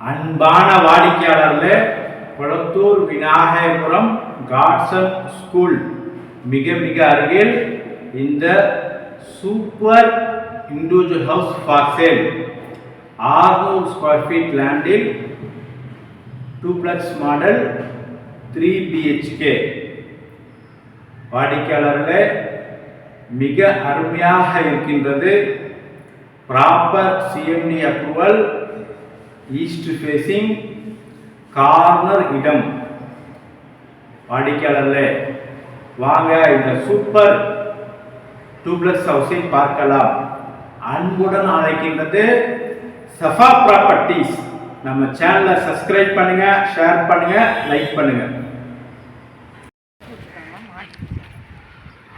அன்பான வாடிக்கையாளர்கள் குளத்தூர் விநாயகபுரம் காட்ஸன் ஸ்கூல் மிக மிக அருகில் இந்த super individual house for sale. ஆறுநூறு ஸ்கொயர் ஃபீட் லேண்டில் டூப்ளெக்ஸ் மாடல் த்ரீ பிஹெச்கே வாடிக்கையாளர்களே மிக அருமையாக இருக்கின்றது. Proper CMD approval east facing corner இடம். வாடிக்கையாளர்ல வாங்க இந்த சூப்பர் டூப்ளெக்ஸ் ஹவுஸை பார்க்கலாம். அன்புடன் அழைக்கின்றது சஃபா ப்ராப்பர்ட்டிஸ் நம்ம சேனலை சப்ஸ்கிரைப் பண்ணுங்க ஷேர் பண்ணுங்க லைக் பண்ணுங்க.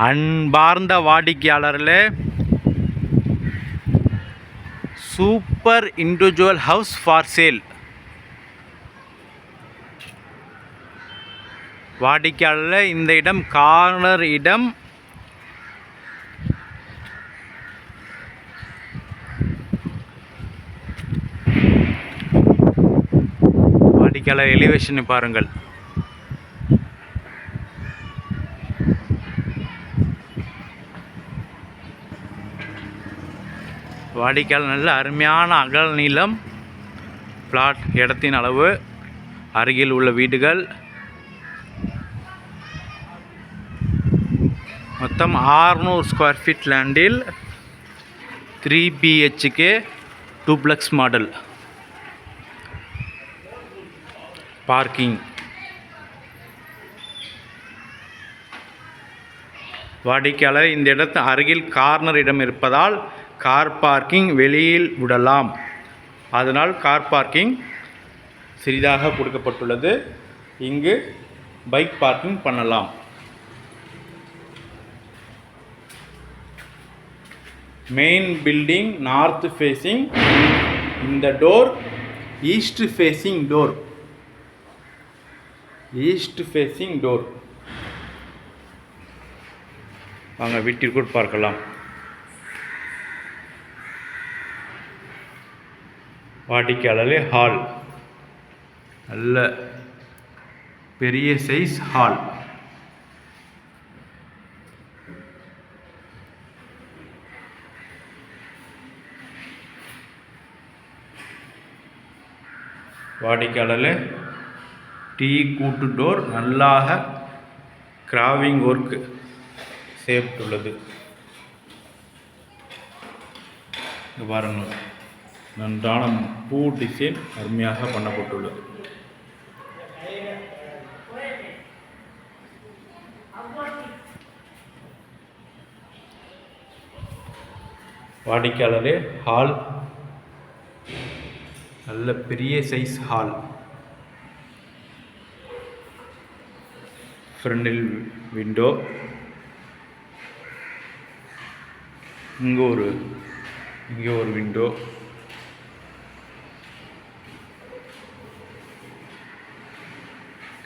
அன்பார்ந்த வாடிக்கையாளர்களே super individual house for sale. வாடிக்கையாளர் இந்த இடம் கார்னர் இடம். வாடிக்கையாளர் எலிவேஷனை பாருங்கள். வாடிக்கையால் நல்ல அருமையான அகல் நீளம் பிளாட் இடத்தின் அளவு அருகில் உள்ள வீடுகள். மொத்தம் 600 ஸ்கொயர் ஃபீட் லேண்டில் three BHK duplex model parking வாடிக்கையாளர் இந்த இடத்து அருகில் கார்னர் இடம் இருப்பதால் கார் பார்க்கிங் வெளியில் விடலாம். அதனால் கார் பார்க்கிங் சிறிதாக கொடுக்கப்பட்டுள்ளது. இங்கு பைக் பார்க்கிங் பண்ணலாம். மெயின் பில்டிங் நார்த் ஃபேஸிங் இந்த door east facing door east facing door வாங்க வீட்டிற்குள் பார்க்கலாம். வாடிக்கையாளரே ஹால் நல்ல பெரிய சைஸ் ஹால் வாடிக்கையாளரே டீ கூட்டு டோர் நல்லாக கிராவிங் ஒர்க் செய்யப்பட்டுள்ளது. பாருங்கள் நன்றான பூ டிசைன் அருமையாக பண்ணப்பட்டுள்ளது. வாடிக்கையாளரே ஹால் நல்ல பெரிய சைஸ் ஹால் ஃப்ரண்டில் விண்டோ இங்கே ஒரு இங்கே ஒரு விண்டோ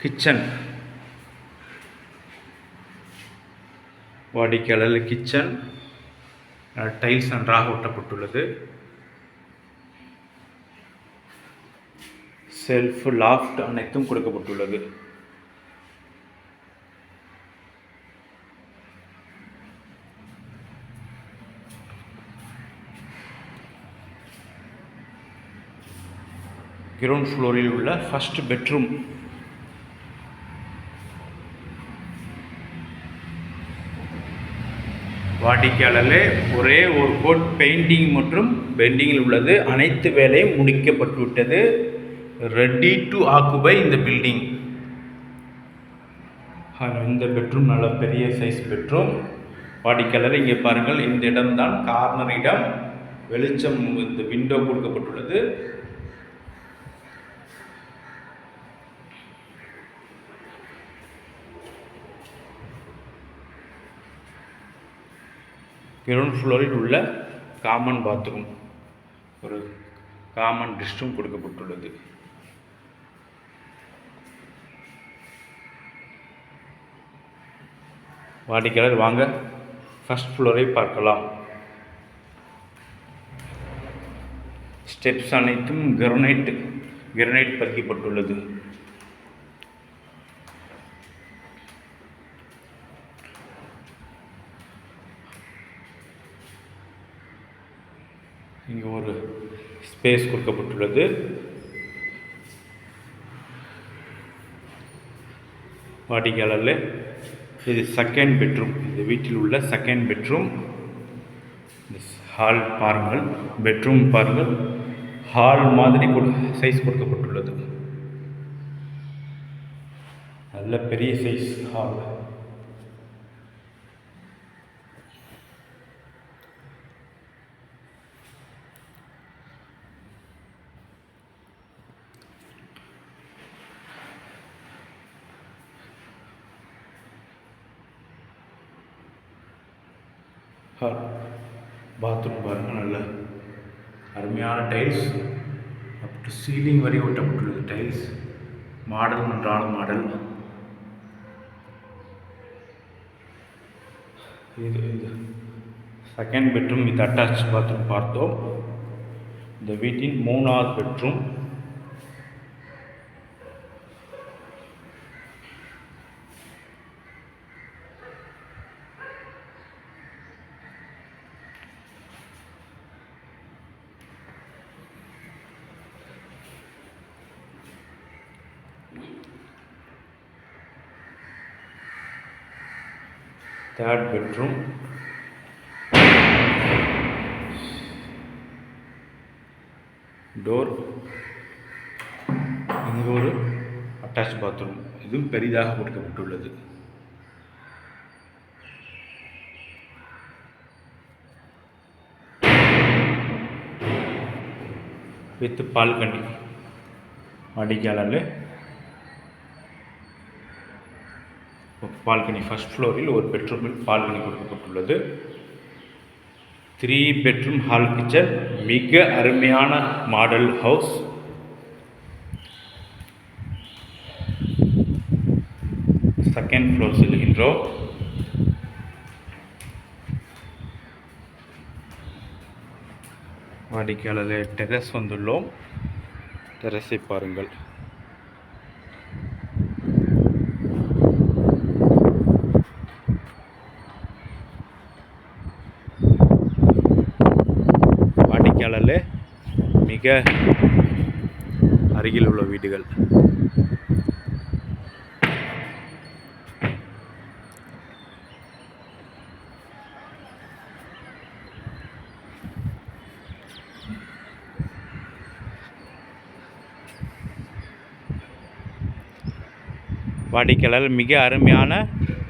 கிச்சன். வாடிக்கையாளர் கிச்சன். டைல்ஸ் நன்றாக ஒட்டப்பட்டுள்ளது. செல்ஃப் லாஃப்ட் அனைத்தும் கொடுக்கப்பட்டுள்ளது. கிரவுண்ட் ஃப்ளோரில் உள்ள ஃபர்ஸ்ட் பெட்ரூம் வாடிக்கையாளர்களே ஒரே ஒரு கோட் பெயிண்டிங் மற்றும் பெண்டிங்கில் உள்ளது. அனைத்து வேலையும் முடிக்கப்பட்டுவிட்டது. ரெடி டு ஆக்குபை இந்த பில்டிங் இந்த பெட்ரூம் நல்ல பெரிய சைஸ் பெட்ரூம் வாடிக்கையாளர் இங்கே பாருங்கள் இந்த இடம்தான் கார்னர் இடம். வெளிச்சம் இந்த விண்டோ கொடுக்கப்பட்டுள்ளது. கிரவுண்ட் ஃப்ளோரில் உள்ள காமன் பாத்ரூம். ஒரு காமன் டிஸ்டும் கொடுக்கப்பட்டுள்ளது. வாடிக்கையாளர் வாங்க. ஃபஸ்ட் ஃப்ளோரை பார்க்கலாம். ஸ்டெப்ஸ் அனைத்தும் கிரனைட் கிரனைட் பதிக்கப்பட்டுள்ளது இங்கே ஒரு ஸ்பேஸ் கொடுக்கப்பட்டுள்ளது. வாடிக்கையாளரில் இது செகண்ட் பெட்ரூம் இந்த வீட்டில் உள்ள செகண்ட் பெட்ரூம் ஹால் பாருங்கள் பெட்ரூம் பாருங்கள். ஹால் மாதிரி சைஸ் கொடுக்கப்பட்டுள்ளது. நல்ல பெரிய சைஸ் ஹால் ஹால் பாத்ரூம் பாருங்கள் நல்ல அருமையான டைல்ஸ் அப் டு சீலிங் வரை ஒட்டப்பட்டுள்ளது டைல்ஸ் மாடல் நன்றான மாடல் இது இது. Second bedroom with attach bathroom பார்த்தோம். இந்த வீட்டின் மூணாவது பெட்ரூம் தேர்ட் பெட்ரூம். டோர். இங்கே ஒரு அட்டாச் பாத்ரூம். இதுவும் பெரிதாக கொடுக்கப்பட்டுள்ளது. With balcony. வாடிக்கையாளர் பால்கனி ஃபர்ஸ்ட் ஃப்ளோரில் ஒரு பெட்ரூமில் பால்கனி கொடுக்கப்பட்டுள்ளது. த்ரீ பெட்ரூம் ஹால் கிச்சன் மிக அருமையான மாடல் ஹவுஸ் செகண்ட் ஃப்ளோர் செல்கின்றோம். வாடிக்கையாளர் டெரஸ் வந்துள்ளோம். டெரஸை பாருங்கள் வாடிக்கையாளர் மிக அருகில் உள்ள வீடுகள். வாடிக்கையாளர் மிக அருமையான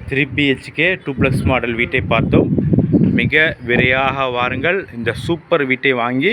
three BHK two plus model வீட்டை பார்த்தோம். மிக விரையாக வாருங்கள். இந்த சூப்பர் வீட்டை வாங்கி